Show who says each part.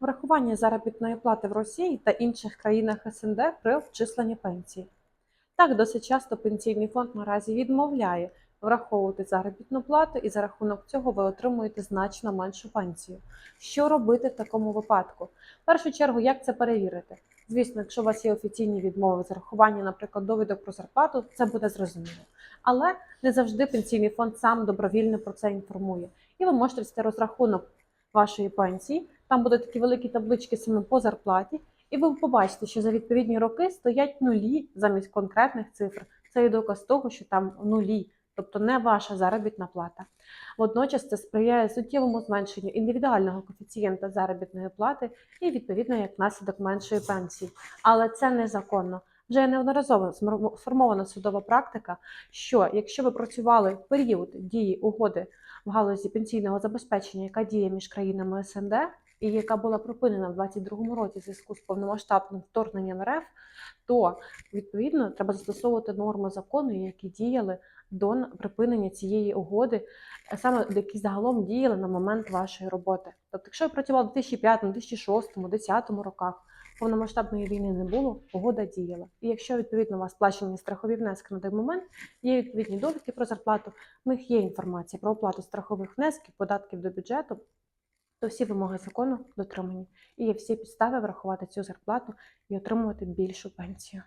Speaker 1: врахування заробітної плати в Росії та інших країнах СНД при обчисленні пенсії. Так, досить часто пенсійний фонд наразі відмовляє враховувати заробітну плату, і за рахунок цього ви отримуєте значно меншу пенсію. Що робити в такому випадку? В першу чергу, як це перевірити? Звісно, якщо у вас є офіційні відмови з рахування, наприклад, довідок про зарплату, це буде зрозуміло. Але не завжди пенсійний фонд сам добровільно про це інформує. І ви можете вести розрахунок вашої пенсії. Там будуть такі великі таблички саме по зарплаті, і ви побачите, що за відповідні роки стоять нулі замість конкретних цифр. Це є доказ того, що там нулі, тобто не ваша заробітна плата. Водночас це сприяє суттєвому зменшенню індивідуального коефіцієнта заробітної плати і відповідно як наслідок меншої пенсії. Але це незаконно. Вже неодноразово сформована судова практика, що якщо ви працювали в період дії угоди в галузі пенсійного забезпечення, яка діє між країнами СНД, і яка була припинена в 2022 році в зв'язку з повномасштабним вторгненням РФ, то відповідно треба застосовувати норми закону, які діяли до припинення цієї угоди, саме які загалом діяли на момент вашої роботи. Тобто, якщо ви працювали в 2005, 2006, 2010 роках, повномасштабної війни не було, угода діяла. І якщо відповідно у вас сплачені страхові внески на той момент, є відповідні довідки про зарплату, в них є інформація про оплату страхових внесків, податків до бюджету, то всі вимоги закону дотримані. І є всі підстави врахувати цю зарплату і отримувати більшу пенсію.